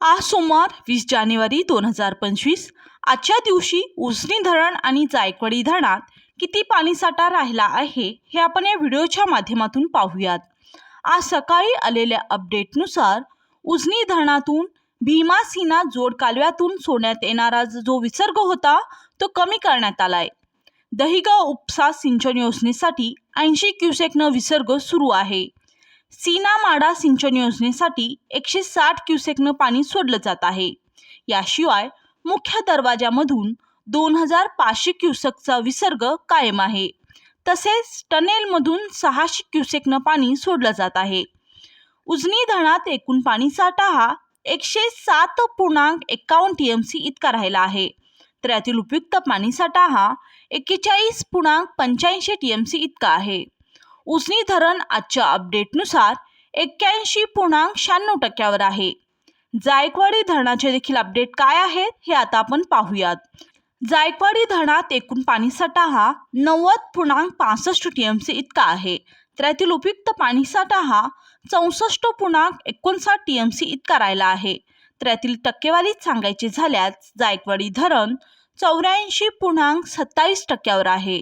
आज सोमवार वीस जानेवारी दोन हजार पंचवीस. आजच्या दिवशी उजनी धरण आणि जायकवाडी धरणात किती पाणीसाठा राहिला आहे हे आपण या व्हिडिओच्या माध्यमातून पाहूयात. आज सकाळी आलेल्या अपडेटनुसार उजनी धरणातून भीमासीना जोड कालव्यातून सोडण्यात येणारा जो विसर्ग होता तो कमी करण्यात आलाय. दहिगाव उपसा सिंचन योजनेसाठी ऐंशी क्युसेकनं विसर्ग सुरू आहे. सीना माडा सिंचन योजनेसाठी एकशे साठ क्युसेकनं पाणी सोडलं जात आहे. याशिवाय मुख्य दरवाजामधून दोन हजार पाचशे क्युसेकचा विसर्ग कायम आहे. तसेच टनेलमधून सहाशे क्युसेकनं पाणी सोडलं जात आहे. उजनी धरणात एकूण पाणीसाठा हा एकशे सात पूर्णांक एकावन्न टी एम सी इतका राहिला आहे. तर यातील उपयुक्त पाणीसाठा हा एक्केचाळीस पूर्णांक पंच्याऐंशी टी एम सी इतका आहे. उजनी धरण आजच्या अपडेटनुसार एक्क्याऐंशी पूर्णांक शहाण्णव टक्क्यावर आहे. जायकवाडी धरणाचे देखील अपडेट काय आहेत हे आता आपण पाहूयात. जायकवाडी धरणात एकूण पाणीसाठा हा नव्वद पूर्णांक पासष्ट टी एम सी इतका आहे. तर यातील उपयुक्त पाणीसाठा हा चौसष्ट पूर्णांक एकोणसाठ टी एम सी इतका राहिला आहे. तर यातील टक्केवारीत सांगायचे झाल्यास जायकवाडी धरण चौऱ्याऐंशी पूर्णांक सत्तावीस टक्क्यावर आहे.